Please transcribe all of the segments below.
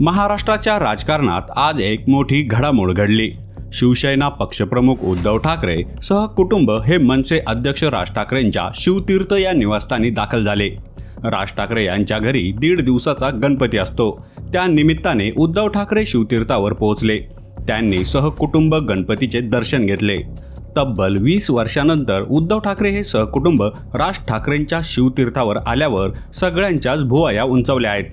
महाराष्ट्राच्या राजकारणात आज एक मोठी घडामोड घडली. शिवसेना पक्षप्रमुख उद्धव ठाकरे सहकुटुंब हे मनसे अध्यक्ष राज ठाकरेंच्या शिवतीर्थ या निवासस्थानी दाखल झाले. राज ठाकरे यांच्या घरी दीड दिवसाचा गणपती असतो. त्या निमित्ताने उद्धव ठाकरे शिवतीर्थावर पोहोचले. त्यांनी सहकुटुंब गणपतीचे दर्शन घेतले. तब्बल वीस वर्षानंतर उद्धव ठाकरे हे सहकुटुंब राज ठाकरेंच्या शिवतीर्थावर आल्यावर सगळ्यांच्याच भुवया उंचावल्या आहेत.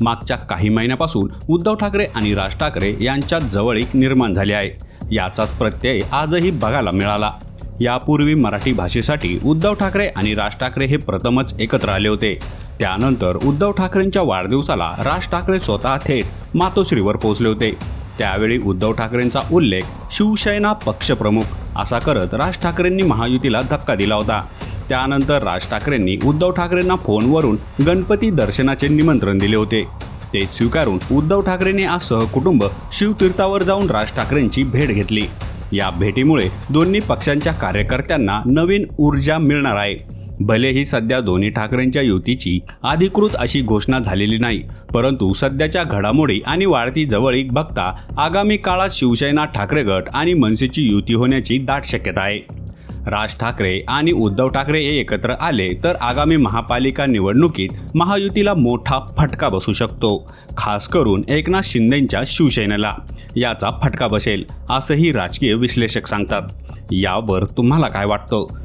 मागच्या काही महिन्यापासून उद्धव ठाकरे आणि राज ठाकरे यांच्यात जवळीक निर्माण झाली आहे. याचाच प्रत्यय आजही बघायला मिळाला. यापूर्वी मराठी भाषेसाठी उद्धव ठाकरे आणि राज ठाकरे हे प्रथमच एकत्र आले होते. त्यानंतर उद्धव ठाकरेंच्या वाढदिवसाला राज ठाकरे स्वतः थेट मातोश्रीवर पोहोचले होते. त्यावेळी उद्धव ठाकरेंचा उल्लेख शिवसेना पक्षप्रमुख असा करत राज ठाकरेंनी महायुतीला धक्का दिला होता. त्यानंतर राज ठाकरेंनी उद्धव ठाकरेंना फोनवरून गणपती दर्शनाचे निमंत्रण दिले होते. ते स्वीकारून उद्धव ठाकरेंनी आज सहकुटुंब शिवतीर्थावर जाऊन राज ठाकरेंची भेट घेतली. या भेटीमुळे दोन्ही पक्षांच्या कार्यकर्त्यांना नवीन ऊर्जा मिळणार आहे. भलेही सध्या दोन्ही ठाकरेंच्या युतीची अधिकृत अशी घोषणा झालेली नाही परंतु सध्याच्या घडामोडी आणि वाढती जवळीक बघता आगामी काळात शिवसेना ठाकरे गट आणि मनसेची युती होण्याची दाट शक्यता आहे. राज ठाकरे आणि उद्धव ठाकरे हे एकत्र आले तर आगामी महापालिका निवडणुकीत महायुतीला मोठा फटका बसू शकतो खास करून एकनाथ शिंदेंच्या शिवसेनेला. याचा फटका बसेल असंही राजकीय विश्लेषक सांगतात. यावर तुम्हाला काय वाटतं?